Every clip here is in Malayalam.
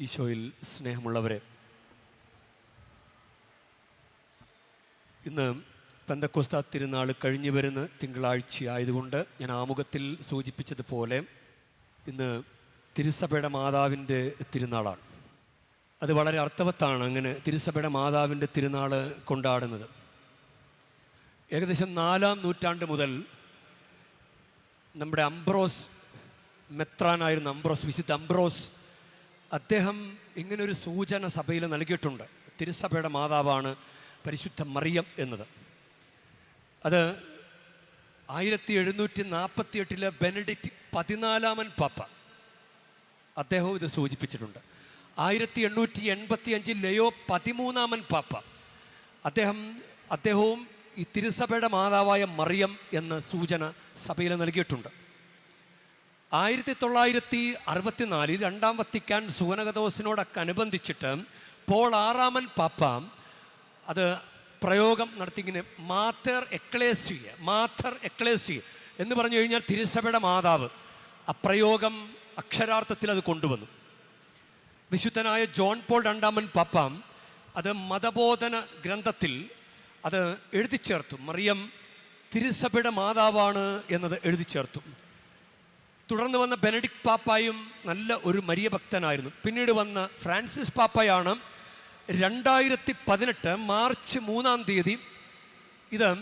ഈശോയിൽ സ്നേഹമുള്ളവരെ ഇന്ന് പെന്തക്കോസ്ത തിരുനാൾ കഴിഞ്ഞു വരുന്ന തിങ്കളാഴ്ച ആയതുകൊണ്ട് ഞാൻ ആമുഖത്തിൽ സൂചിപ്പിച്ചതുപോലെ ഇന്ന് തിരുസഭയുടെ മാതാവിന്റെ തിരുനാളാണ്. അത് വളരെ അർത്ഥവത്താണ് അങ്ങനെ തിരുസഭയുടെ മാതാവിന്റെ തിരുനാൾ കൊണ്ടാടുന്നത്. ഏകദേശം നാലാം നൂറ്റാണ്ട് മുതൽ നമ്മുടെ അംബ്രോസ് മെത്രാനായിരുന്ന അംബ്രോസ് വിശുദ്ധ അംബ്രോസ് അദ്ദേഹം ഇങ്ങനൊരു സൂചന സഭയിൽ നൽകിയിട്ടുണ്ട്. തിരുസഭയുടെ മാതാവാണ് പരിശുദ്ധ മറിയം എന്നത്. അത് ആയിരത്തി എഴുന്നൂറ്റി നാൽപ്പത്തി എട്ടിലെ ബെനഡിക്റ്റ് പതിനാലാമൻ പാപ്പ അദ്ദേഹവും ഇത് സൂചിപ്പിച്ചിട്ടുണ്ട്. ആയിരത്തി എണ്ണൂറ്റി എൺപത്തി അഞ്ചിൽ ലയോ പതിമൂന്നാമൻ പാപ്പ അദ്ദേഹം അദ്ദേഹവും ഈ തിരുസഭയുടെ മാതാവായ മറിയം എന്ന സൂചന സഭയിൽ നൽകിയിട്ടുണ്ട്. ആയിരത്തി തൊള്ളായിരത്തി അറുപത്തിനാലിൽ രണ്ടാം വത്തിക്കാൻ സുവനകദോസിനോടൊക്കെ അനുബന്ധിച്ചിട്ട് പോൾ ആറാമൻ പാപ്പ അത് പ്രയോഗം നടത്തി ഇങ്ങനെ മാത്തർ എക്ലേസിയ മാത്തർ എക്ലേസിയ എന്ന് പറഞ്ഞു കഴിഞ്ഞാൽ തിരുസഭയുടെ മാതാവ്. അപ്രയോഗം പ്രയോഗം അക്ഷരാർത്ഥത്തിൽ അത് കൊണ്ടുവന്നു. വിശുദ്ധനായ ജോൺ പോൾ രണ്ടാമൻ പാപ്പ അത് മതബോധന ഗ്രന്ഥത്തിൽ അത് എഴുതി ചേർത്തു മറിയം തിരുസഭയുടെ മാതാവാണ് എന്നത് എഴുതി ചേർത്തു തുടർന്ന് വന്ന ബെനഡിക്ട് പാപ്പായും നല്ല ഒരു മരിയ ഭക്തനായിരുന്നു. പിന്നീട് വന്ന ഫ്രാൻസിസ് പാപ്പയാണ് രണ്ടായിരത്തി പതിനെട്ട് മാർച്ച് മൂന്നാം തീയതി ഇത്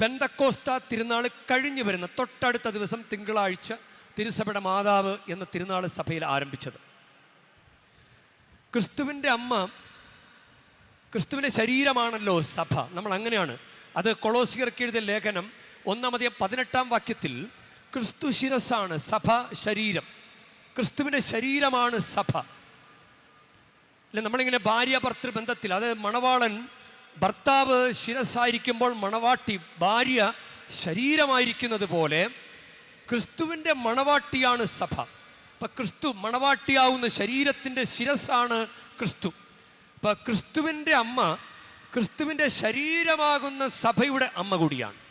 പെന്തക്കോസ്ത തിരുനാൾ കഴിഞ്ഞു വരുന്ന തൊട്ടടുത്ത ദിവസം തിങ്കളാഴ്ച തിരുസഭയുടെ മാതാവ് എന്ന തിരുനാൾ സഭയിൽ ആരംഭിച്ചത്. ക്രിസ്തുവിന്റെ അമ്മ ക്രിസ്തുവിന്റെ ശരീരമാണല്ലോ സഭ. നമ്മൾ അങ്ങനെയാണ്. അത് കൊളോസിയർക്ക് എഴുതിയ ലേഖനം ഒന്നാമതേ പതിനെട്ടാം വാക്യത്തിൽ ക്രിസ്തു ശിരസാണ് സഭ ശരീരം. ക്രിസ്തുവിന്റെ ശരീരമാണ് സഭ. അല്ലെ നമ്മളിങ്ങനെ ഭാര്യ ഭർത്തൃ ബന്ധത്തിൽ അതായത് മണവാളൻ ഭർത്താവ് ശിരസായിരിക്കുമ്പോൾ മണവാട്ടി ഭാര്യ ശരീരമായിരിക്കുന്നത് പോലെ ക്രിസ്തുവിന്റെ മണവാട്ടിയാണ് സഭ. അപ്പം ക്രിസ്തു മണവാട്ടിയാവുന്ന ശരീരത്തിന്റെ ശിരസാണ് ക്രിസ്തു. അപ്പം ക്രിസ്തുവിന്റെ അമ്മ ക്രിസ്തുവിന്റെ ശരീരമാകുന്ന സഭയുടെ അമ്മ കൂടിയാണ്.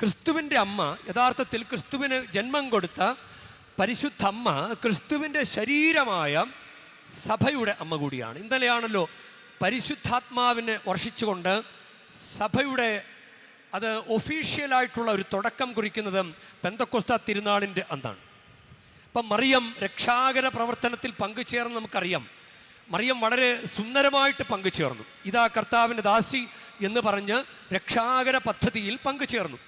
ക്രിസ്തുവിന്റെ അമ്മ യഥാർത്ഥത്തിൽ ക്രിസ്തുവിന് ജന്മം കൊടുത്ത പരിശുദ്ധ അമ്മ ക്രിസ്തുവിന്റെ ശരീരമായ സഭയുടെ അമ്മ കൂടിയാണ്. ഇന്നലെയാണല്ലോ പരിശുദ്ധാത്മാവിനെ വർഷിച്ചുകൊണ്ട് സഭയുടെ അത് ഒഫീഷ്യലായിട്ടുള്ള ഒരു തുടക്കം കുറിക്കുന്നത് പെന്തക്കോസ്ത തിരുനാളിന്റെ അന്നാണ്. അപ്പം മറിയം രക്ഷാകര പ്രവർത്തനത്തിൽ പങ്കുചേർന്ന് നമുക്കറിയാം. മറിയം വളരെ സുന്ദരമായിട്ട് പങ്കുചേർന്നു. ഇതാ കർത്താവിന്റെ ദാസി എന്ന് പറഞ്ഞ് രക്ഷാകര പദ്ധതിയിൽ പങ്കുചേർന്നു.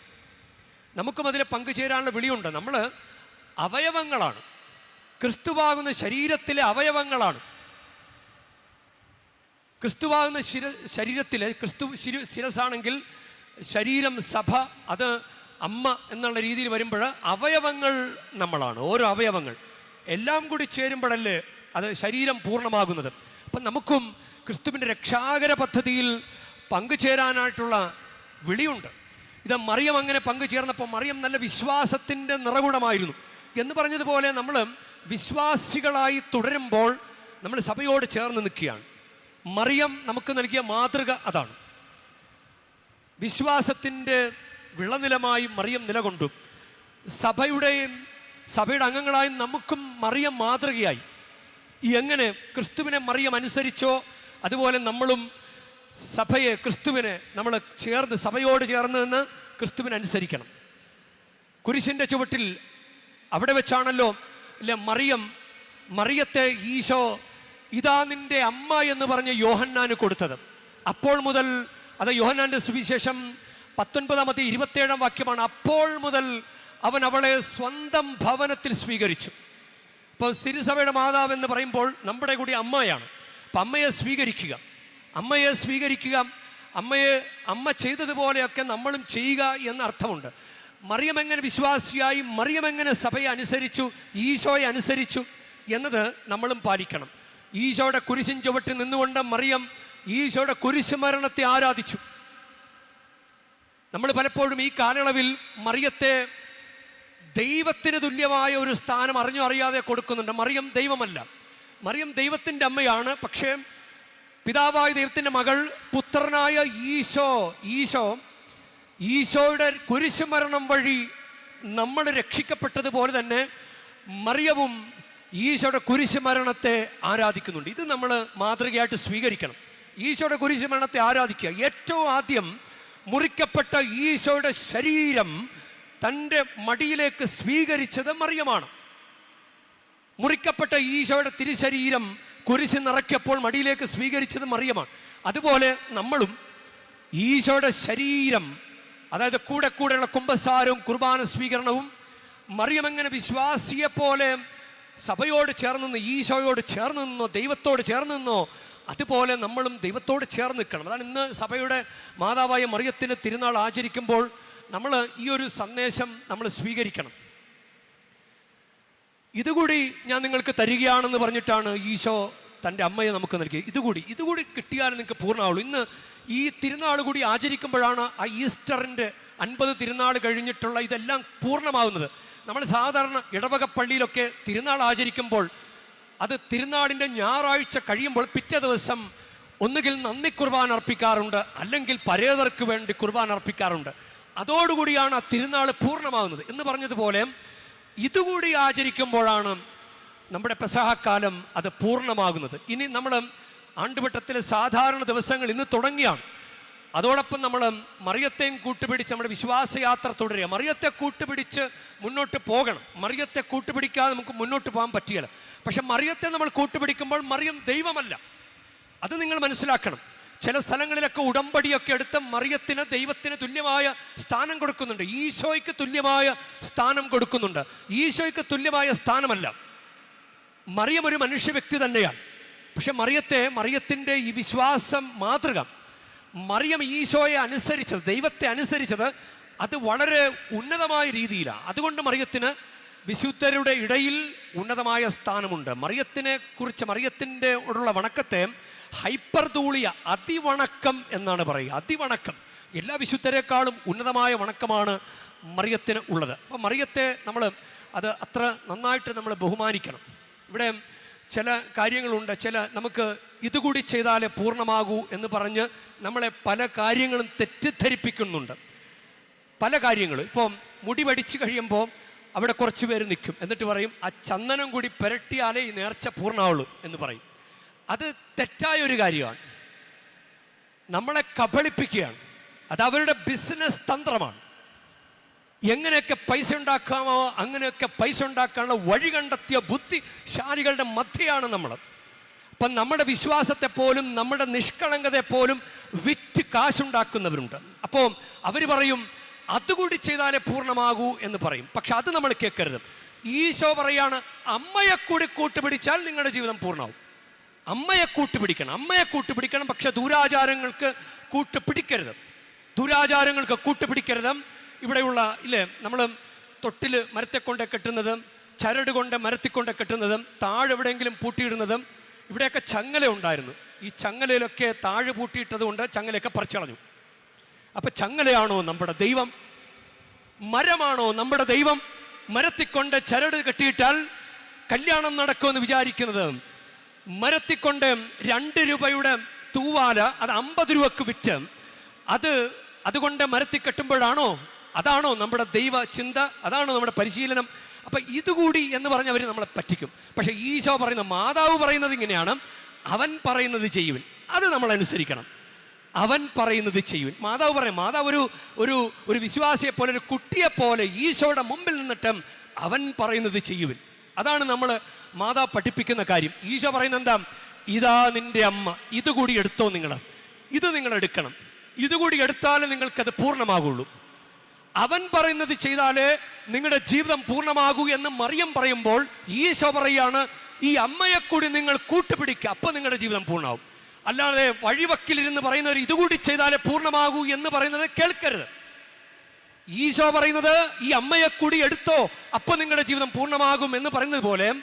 നമുക്കും അതിൽ പങ്കുചേരാനുള്ള വിളിയുണ്ട്. നമ്മൾ അവയവങ്ങളാണ്. ക്രിസ്തുവാകുന്ന ശരീരത്തിലെ അവയവങ്ങളാണ്. ക്രിസ്തുവാകുന്ന ശിര ശരീരത്തിലെ ക്രിസ്തു ശിര ശിരസാണെങ്കിൽ ശരീരം സഭ അത് അമ്മ എന്നുള്ള രീതിയിൽ വരുമ്പോൾ അവയവങ്ങൾ നമ്മളാണ്. ഓരോ അവയവങ്ങൾ. എല്ലാം കൂടി ചേരുമ്പോഴല്ലേ അത് ശരീരം പൂർണമാകുന്നത്. അപ്പം നമുക്കും ക്രിസ്തുവിന്റെ രക്ഷാകര പദ്ധതിയിൽ പങ്കുചേരാനായിട്ടുള്ള വിളിയുണ്ട്. ഇത് മറിയം അങ്ങനെ പങ്കുചേർന്നപ്പോൾ മറിയം നല്ല വിശ്വാസത്തിന്റെ നിറകുടമായിരുന്നു. എന്ന് പറഞ്ഞതുപോലെ നമ്മൾ വിശ്വാസികളായി തുടരുമ്പോൾ നമ്മൾ സഭയോട് ചേർന്ന് നിൽക്കുകയാണ്. മറിയം നമുക്ക് നൽകിയ മാതൃക അതാണ്. വിശ്വാസത്തിന്റെ വിളനിലമായി മറിയം നിലകൊണ്ടു. സഭയുടെയും സഭയുടെ അംഗങ്ങളായും നമുക്കും മറിയം മാതൃകയായി. എങ്ങനെ ക്രിസ്തുവിനെ മറിയം അനുസരിച്ചോ അതുപോലെ നമ്മളും സഭയെ ക്രിസ്തുവിനെ നമ്മൾ ചേർന്ന് സഭയോട് ചേർന്ന് നിന്ന് ക്രിസ്തുവിനനുസരിക്കണം കുരിശിന്റെ ചുവട്ടിൽ അവിടെ വെച്ചാണല്ലോ അല്ലെ മറിയം മറിയത്തെ ഈശോ ഇതാ നിന്റെ അമ്മ എന്ന് പറഞ്ഞ് യോഹന്നാന് കൊടുത്തത്. അപ്പോൾ മുതൽ അത് യോഹന്നാന്റെ സുവിശേഷം പത്തൊൻപതാമത്തെ ഇരുപത്തേഴാം വാക്യമാണ് അപ്പോൾ മുതൽ അവൻ അവളെ സ്വന്തം ഭവനത്തിൽ സ്വീകരിച്ചു. ഇപ്പോൾ സിരിസഭയുടെ മാതാവ് എന്ന് പറയുമ്പോൾ നമ്മുടെ കൂടി അമ്മയാണ്. അപ്പം അമ്മയെ സ്വീകരിക്കുക. അമ്മയെ സ്വീകരിക്കുക അമ്മയെ അമ്മ ചെയ്തതുപോലെയൊക്കെ നമ്മളും ചെയ്യുക എന്ന അർത്ഥമുണ്ട് മറിയം എങ്ങനെ വിശ്വാസിയായി മറിയം എങ്ങനെ സഭയെ അനുസരിച്ചു ഈശോയെ അനുസരിച്ചു എന്നത് നമ്മളും പാലിക്കണം. ഈശോയുടെ കുരിശിൻ ചുവട്ടിൽ നിന്നുകൊണ്ട് മറിയം ഈശോയുടെ കുരിശ് മരണത്തെ ആരാധിച്ചു. നമ്മൾ പലപ്പോഴും ഈ കാലയളവിൽ മറിയത്തെ ദൈവത്തിന് തുല്യമായ ഒരു സ്ഥാനം അറിഞ്ഞോ അറിയാതെ കൊടുക്കുന്നുണ്ട്. മറിയം ദൈവമല്ല. മറിയം ദൈവത്തിന്റെ അമ്മയാണ്. പക്ഷേ പിതാവായ ദൈവത്തിന്റെ മകൾ പുത്രനായ ഈശോ ഈശോ ഈശോയുടെ കുരിശുമരണം വഴി നമ്മൾ രക്ഷിക്കപ്പെട്ടതുപോലെ തന്നെ മറിയവും ഈശോയുടെ കുരിശുമരണത്തെ ആരാധിക്കുന്നുണ്ട്. ഇത് നമ്മൾ മാതൃകയായിട്ട് സ്വീകരിക്കണം. ഈശോയുടെ കുരിശുമരണത്തെ ആരാധിക്കുക. ഏറ്റവും ആദ്യം മുറിക്കപ്പെട്ട ഈശോയുടെ ശരീരം തന്റെ മടിയിലേക്ക് സ്വീകരിച്ചത് മറിയമാണ്. മുറിക്കപ്പെട്ട ഈശോയുടെ തിരുശരീരം കുരിശ് നിറയ്ക്കപ്പോൾ മടിയിലേക്ക് സ്വീകരിച്ചത് മറിയമാണ്. അതുപോലെ നമ്മളും ഈശോയുടെ ശരീരം അതായത് കൂടെ കൂടെയുള്ള കുംഭസാരവും കുർബാന സ്വീകരണവും മറിയം എങ്ങനെ വിശ്വാസിയെ പോലെ സഭയോട് ചേർന്ന് നിന്ന് ഈശോയോട് ചേർന്ന് നിന്നോ ദൈവത്തോട് ചേർന്ന് നിന്നോ അതുപോലെ നമ്മളും ദൈവത്തോട് ചേർന്ന് നിൽക്കണം. അതാണ് ഇന്ന് സഭയുടെ മാതാവായ മറിയത്തിന് തിരുനാൾ ആചരിക്കുമ്പോൾ നമ്മൾ ഈ ഒരു സന്ദേശം നമ്മൾ സ്വീകരിക്കണം. ഇതുകൂടി ഞാൻ നിങ്ങൾക്ക് തരികയാണെന്ന് പറഞ്ഞിട്ടാണ് ഈശോ തന്റെ അമ്മയെ നമുക്ക് നൽകിയത്. ഇതുകൂടി ഇതുകൂടി കിട്ടിയാൽ നിങ്ങൾക്ക് പൂർണമാവുള്ളൂ. ഇന്ന് ഈ തിരുനാൾ കൂടി ആചരിക്കുമ്പോഴാണ് ആ ഈസ്റ്ററിന്റെ അൻപത് തിരുനാൾ കഴിഞ്ഞിട്ടുള്ള ഇതെല്ലാം പൂർണമാകുന്നത് നമ്മൾ സാധാരണ ഇടവക പള്ളിയിലൊക്കെ തിരുനാൾ ആചരിക്കുമ്പോൾ അത് തിരുനാളിന്റെ ഞായറാഴ്ച കഴിയുമ്പോൾ പിറ്റേ ദിവസം ഒന്നുകിൽ നന്ദി കുർബാൻ അർപ്പിക്കാറുണ്ട് അല്ലെങ്കിൽ പരേതർക്ക് വേണ്ടി കുർബാൻ അർപ്പിക്കാറുണ്ട്. അതോടുകൂടിയാണ് ആ തിരുനാൾ പൂർണമാകുന്നത് എന്ന് പറഞ്ഞതുപോലെ ഇതുകൂടി ആചരിക്കുമ്പോഴാണ് നമ്മുടെ പെസഹക്കാലം അത് പൂർണമാകുന്നത്. ഇനി നമ്മൾ ആണ്ടുവട്ടത്തിലെ സാധാരണ ദിവസങ്ങൾ ഇന്ന് തുടങ്ങിയാണ്. അതോടൊപ്പം നമ്മൾ മറിയത്തെയും കൂട്ടുപിടിച്ച് നമ്മുടെ വിശ്വാസയാത്ര തുടരുക. മറിയത്തെ കൂട്ടുപിടിച്ച് മുന്നോട്ട് പോകണം. മറിയത്തെ കൂട്ടുപിടിക്കാതെ നമുക്ക് മുന്നോട്ട് പോകാൻ പറ്റുകയില്ല പക്ഷെ മറിയത്തെ നമ്മൾ കൂട്ടുപിടിക്കുമ്പോൾ മറിയം ദൈവമല്ല. അത് നിങ്ങൾ മനസ്സിലാക്കണം. ചില സ്ഥലങ്ങളിലൊക്കെ ഉടമ്പടിയൊക്കെ എടുത്ത് മറിയത്തിന് ദൈവത്തിന് തുല്യമായ സ്ഥാനം കൊടുക്കുന്നുണ്ട്. ഈശോയ്ക്ക് തുല്യമായ സ്ഥാനം കൊടുക്കുന്നുണ്ട്. ഈശോയ്ക്ക് തുല്യമായ സ്ഥാനമല്ല. മറിയം ഒരു മനുഷ്യ വ്യക്തി തന്നെയാണ്. പക്ഷെ മറിയത്തെ മറിയത്തിന്റെ ഈ വിശ്വാസം മാതൃക. മറിയം ഈശോയെ അനുസരിച്ചത് ദൈവത്തെ അനുസരിച്ചത് അത് വളരെ ഉന്നതമായ രീതിയിലാണ്. അതുകൊണ്ട് മറിയത്തിന് വിശുദ്ധരുടെ ഇടയിൽ ഉന്നതമായ സ്ഥാനമുണ്ട്. മറിയത്തിനെ കുറിച്ച് മറിയത്തിന്റെ ഉള്ള വണക്കത്തെ ഹൈപ്പർ ഹൈപ്പർദൂളിയ അതിവണക്കം എന്നാണ് പറയുക. അതിവണക്കം. എല്ലാ വിശുദ്ധരെക്കാളും ഉന്നതമായ വണക്കമാണ് മറിയത്തിന് ഉള്ളത്. അപ്പം മറിയത്തെ നമ്മൾ അത് അത്ര നന്നായിട്ട് നമ്മൾ ബഹുമാനിക്കണം. ഇവിടെ ചില കാര്യങ്ങളുണ്ട്. ചില നമുക്ക് ഇതുകൂടി ചെയ്താലേ പൂർണമാകൂ എന്ന് പറഞ്ഞ് നമ്മളെ പല കാര്യങ്ങളും തെറ്റിദ്ധരിപ്പിക്കുന്നുണ്ട്. പല കാര്യങ്ങളും. ഇപ്പം മുടി വടിച്ചു കഴിയുമ്പോൾ അവിടെ കുറച്ച് പേര് നിൽക്കും. എന്നിട്ട് പറയും ആ ചന്ദനം കൂടി പുരട്ടിയാലേ ഈ നേർച്ച പൂർണമാവുള്ളൂ എന്ന് പറയും. അത് തെറ്റായ ഒരു കാര്യമാണ്. നമ്മളെ കബളിപ്പിക്കുകയാണ്. അത് അവരുടെ ബിസിനസ് തന്ത്രമാണ്. എങ്ങനെയൊക്കെ പൈസ ഉണ്ടാക്കാമോ അങ്ങനെയൊക്കെ പൈസ ഉണ്ടാക്കാനുള്ള വഴി കണ്ടെത്തിയ ബുദ്ധിശാലികളുടെ മധ്യയാണ് നമ്മൾ. അപ്പം നമ്മുടെ വിശ്വാസത്തെ പോലും നമ്മുടെ നിഷ്കളങ്കതയെ പോലും വിറ്റ് കാശുണ്ടാക്കുന്നവരുണ്ട്. അപ്പോൾ അവർ പറയും അതുകൂടി ചെയ്താലേ പൂർണമാകൂ എന്ന് പറയും. പക്ഷെ അത് നമ്മൾ കേൾക്കരുത്. ഈശോ പറയാണ് അമ്മയെ കൂടി കൂട്ടുപിടിച്ചാൽ നിങ്ങളുടെ ജീവിതം പൂർണമാവും. അമ്മയെ കൂട്ടുപിടിക്കണം. അമ്മയെ കൂട്ടുപിടിക്കണം പക്ഷെ ദൂരാചാരങ്ങൾക്ക് കൂട്ടുപിടിക്കരുത്. ദുരാചാരങ്ങൾക്ക് കൂട്ടുപിടിക്കരുത്. ഇവിടെയുള്ള ഇല്ലേ നമ്മൾ തൊട്ടിൽ മരത്തെ കൊണ്ട് കെട്ടുന്നതും ചരട് കൊണ്ട് മരത്തിക്കൊണ്ട് കെട്ടുന്നത് താഴെ എവിടെയെങ്കിലും പൂട്ടിയിടുന്നതും ഇവിടെയൊക്കെ ചങ്ങല ഉണ്ടായിരുന്നു. ഈ ചങ്ങലയിലൊക്കെ താഴെ പൂട്ടിയിട്ടത് കൊണ്ട് ചങ്ങലയൊക്കെ പറിച്ചളഞ്ഞു. അപ്പം ചങ്ങലയാണോ നമ്മുടെ ദൈവം? മരമാണോ നമ്മുടെ ദൈവം? മരത്തിക്കൊണ്ട് ചരട് കെട്ടിയിട്ടാൽ കല്യാണം നടക്കുമെന്ന് വിചാരിക്കുന്നത്. മരത്തിക്കൊണ്ട് രണ്ട് രൂപയുടെ തൂവാല അത് അമ്പത് രൂപക്ക് വിറ്റ്. അത് അതുകൊണ്ട് മരത്തി കെട്ടുമ്പോഴാണോ? അതാണോ നമ്മുടെ ദൈവ ചിന്ത? അതാണോ നമ്മുടെ പരിശീലനം? അപ്പം ഇതുകൂടി എന്ന് പറഞ്ഞ് അവർ നമ്മളെ പറ്റിക്കും. പക്ഷേ ഈശോ പറയുന്ന മാതാവ് പറയുന്നത് ഇങ്ങനെയാണ്. അവൻ പറയുന്നത് ചെയ്യുവിൻ. അത് നമ്മൾ അനുസരിക്കണം. അവൻ പറയുന്നത് ചെയ്യുവിൻ. മാതാവ് പറയും മാതാവ് ഒരു ഒരു ഒരു വിശ്വാസിയെ പോലെ ഒരു കുട്ടിയെ പോലെ ഈശോയുടെ മുമ്പിൽ നിന്നിട്ടും അവൻ പറയുന്നത് ചെയ്യുവിൻ. അതാണ് നമ്മൾ മാതാവ് പഠിപ്പിക്കുന്ന കാര്യം. ഈശോ പറയുന്നത് എന്താ? ഇതാ നിന്റെ അമ്മ ഇതുകൂടി എടുത്തോ നിങ്ങൾ. ഇത് നിങ്ങൾ എടുക്കണം. ഇതുകൂടി എടുത്താലേ നിങ്ങൾക്കത് പൂർണമാകുള്ളൂ. അവൻ പറയുന്നത് ചെയ്താലേ നിങ്ങളുടെ ജീവിതം പൂർണമാകൂ എന്ന് മറിയം പറയുമ്പോൾ ഈശോ പറയാണ് ഈ അമ്മയെ കൂടി നിങ്ങൾ കൂട്ടുപിടിക്കുക അപ്പം നിങ്ങളുടെ ജീവിതം പൂർണമാവും. അല്ലാതെ വഴിവക്കിലിരുന്ന് പറയുന്നവർ ഇതുകൂടി ചെയ്താലേ പൂർണമാകൂ എന്ന് പറയുന്നത് കേൾക്കരുത്. ഈശോ പറയുന്നത് ഈ അമ്മയെ കൂടി എടുത്തോ അപ്പം നിങ്ങളുടെ ജീവിതം പൂർണമാകും എന്ന് പറയുന്നത് പോലെ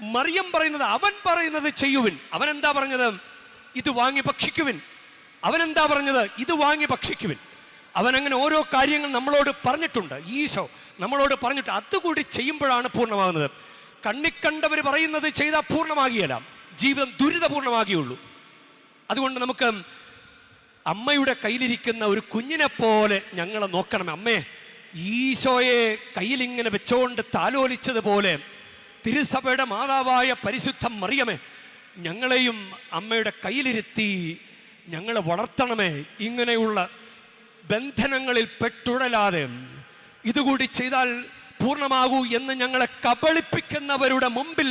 മറിയം പറയുന്നത് അവൻ പറയുന്നത് ചെയ്യുവിൻ. അവൻ എന്താ പറഞ്ഞത്? ഇത് വാങ്ങി ഭക്ഷിക്കുവിൻ. അവൻ എന്താ പറഞ്ഞത്? ഇത് വാങ്ങി ഭക്ഷിക്കുവിൻ. അവൻ അങ്ങനെ ഓരോ കാര്യങ്ങൾ നമ്മളോട് പറഞ്ഞിട്ടുണ്ട്. ഈശോ നമ്മളോട് പറഞ്ഞിട്ട് അതുകൂടി ചെയ്യുമ്പോഴാണ് പൂർണമാകുന്നത്. കണ്ണിക്കണ്ടവർ പറയുന്നത് ചെയ്താൽ പൂർണമാകിയല്ല ജീവിതം ദുരിതപൂർണമാകിയുള്ളൂ അതുകൊണ്ട് നമുക്ക് അമ്മയുടെ കയ്യിലിരിക്കുന്ന ഒരു കുഞ്ഞിനെ പോലെ ഞങ്ങളെ നോക്കണം. അമ്മേ ഈശോയെ കയ്യിലിങ്ങനെ വെച്ചോണ്ട് താലോലിച്ചതുപോലെ തിരുസഭയുടെ മാതാവായ പരിശുദ്ധം മറിയമേ ഞങ്ങളെയും അമ്മയുടെ കയ്യിലിരുത്തി ഞങ്ങളെ വളർത്തണമേ. ഇങ്ങനെയുള്ള ബന്ധനങ്ങളിൽ പെട്ടുഴലാതെ ഇതുകൂടി ചെയ്താൽ പൂർണമാകൂ എന്ന് ഞങ്ങളെ കബളിപ്പിക്കുന്നവരുടെ മുമ്പിൽ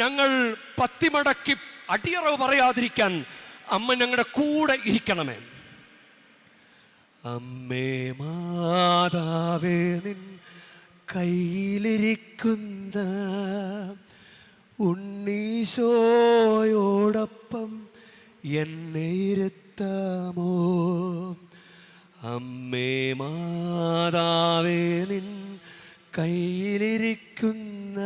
ഞങ്ങൾ പത്തിമടക്കി അടിയറവ് പറയാതിരിക്കാൻ അമ്മ ഞങ്ങളുടെ കൂടെ ഇരിക്കണമേ. അമ്മേ മാതാവേ നിൻ കയ്യിലിരിക്കുന്ന ഉണ്ണീശോയോടൊപ്പം എന്നെ ഇരുത്താമോ? അമ്മേ മാതാവേ നിൻ കയ്യിലിരിക്കുന്ന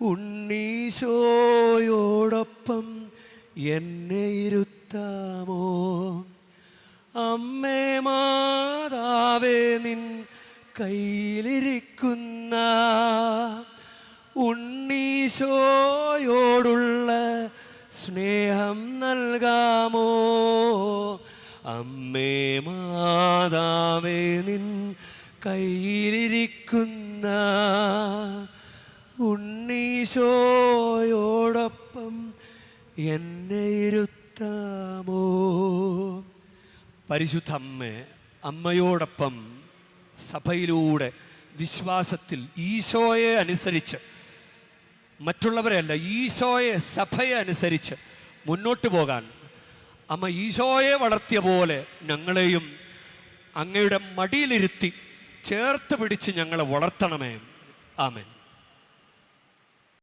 ഉണ്ണീശോയോടൊപ്പം എന്നെ ഇരുത്താമോ? അമ്മേ മാതാവേ നിൻ കയ്യിലിരിക്കുന്ന ഉണ്ണീശോയോടുള്ള സ്നേഹം നൽകാമോ? അമ്മേ മാതാവേ നിൻ കയ്യിലിരിക്കുന്ന ഉണ്ണീശോയോടൊപ്പം എന്നെ ഇരുത്താമോ? പരിശുദ്ധ അമ്മ അമ്മയോടൊപ്പം സഭയിലൂടെ വിശ്വാസത്തിൽ ഈശോയെ അനുസരിച്ച് മറ്റുള്ളവരെയല്ല ഈശോയെ സഭയെ അനുസരിച്ച് മുന്നോട്ട് പോകാൻ അമ്മ ഈശോയെ വളർത്തിയ പോലെ ഞങ്ങളെയും അങ്ങയുടെ മടിയിലിരുത്തി ചേർത്ത് പിടിച്ച് ഞങ്ങളെ വളർത്തണമേ. ആമേൻ.